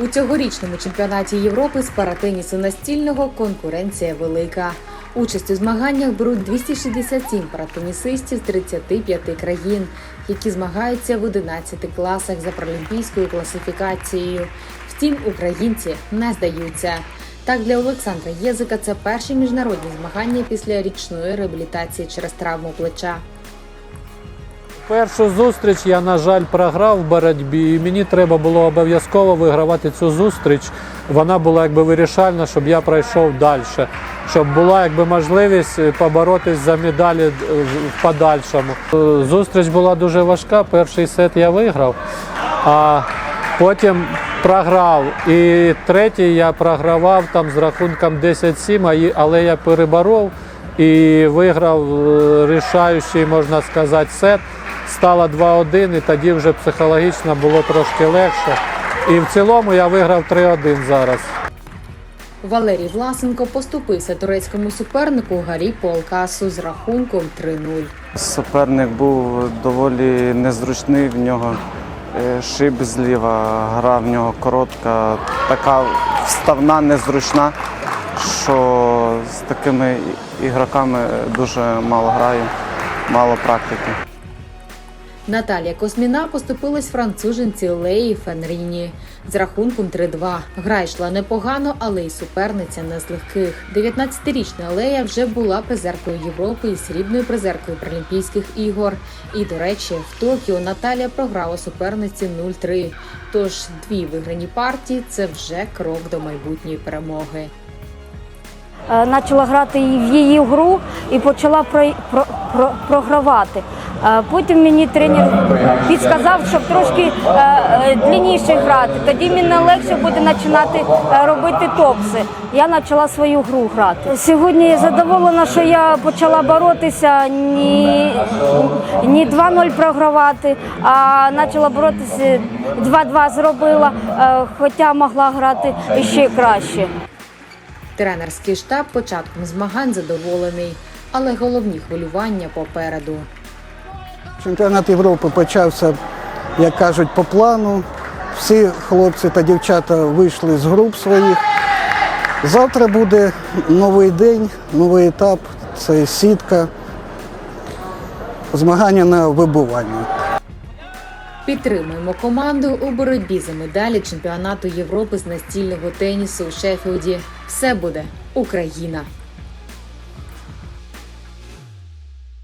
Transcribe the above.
У цьогорічному чемпіонаті Європи з паратенісу настільного конкуренція велика. Участь у змаганнях беруть 267 паратенісистів з 35 країн, які змагаються в 11 класах за паралімпійською класифікацією. Втім, українці не здаються. Так, для Олександра Єзика це перші міжнародні змагання після річної реабілітації через травму плеча. Першу зустріч я, на жаль, програв в боротьбі, і мені треба було обов'язково вигравати цю зустріч. Вона була якби вирішальна, щоб я пройшов далі, щоб була якби можливість е, поборотись за медалі е, в подальшому. Е, Зустріч була дуже важка. Перший сет я виграв, а потім програв. І третій я програвав там з рахунком 10-7, але я переборов і виграв рішаючий, можна сказати, сет. Стало 2-1, і тоді вже психологічно було трошки легше. І в цілому я виграв 3-1 зараз. Валерій Власенко поступився турецькому супернику Гарі Полкасу з рахунком 3-0. Суперник був доволі незручний, в нього е, шип зліва, гра в нього коротка, така вставна, незручна, що з такими ігроками дуже мало граю, мало практики. Наталія Косміна поступилась француженці Леї Фенріні з рахунком 3-2. Гра йшла непогано, але й суперниця не з легких. 19-річна Лея вже була призеркою Європи і срібною призеркою Паралімпійських ігор. І, до речі, в Токіо Наталія програла суперниці 0-3. Тож дві виграні партії це вже крок до майбутньої перемоги. Е, почала грати в її гру і почала про, про, про, програвати. Е, Потім мені тренер підказав, щоб трошки е, длинніше грати. Тоді мені легше буде починати робити топси. Я почала свою гру грати. Сьогодні я задоволена, що я почала боротися ні, ні 2-0 програвати, а почала боротися 2-2 зробила, хоча могла грати ще краще. Тренерський штаб початком змагань задоволений, але головні хвилювання попереду. Чемпіонат Європи почався, як кажуть, по плану. Всі хлопці та дівчата вийшли з груп своїх. Завтра буде новий день, новий етап. Це сітка, змагання на вибування. Підтримуємо команду у боротьбі за медалі чемпіонату Європи з настільного тенісу у Шеффілді. Все буде Україна!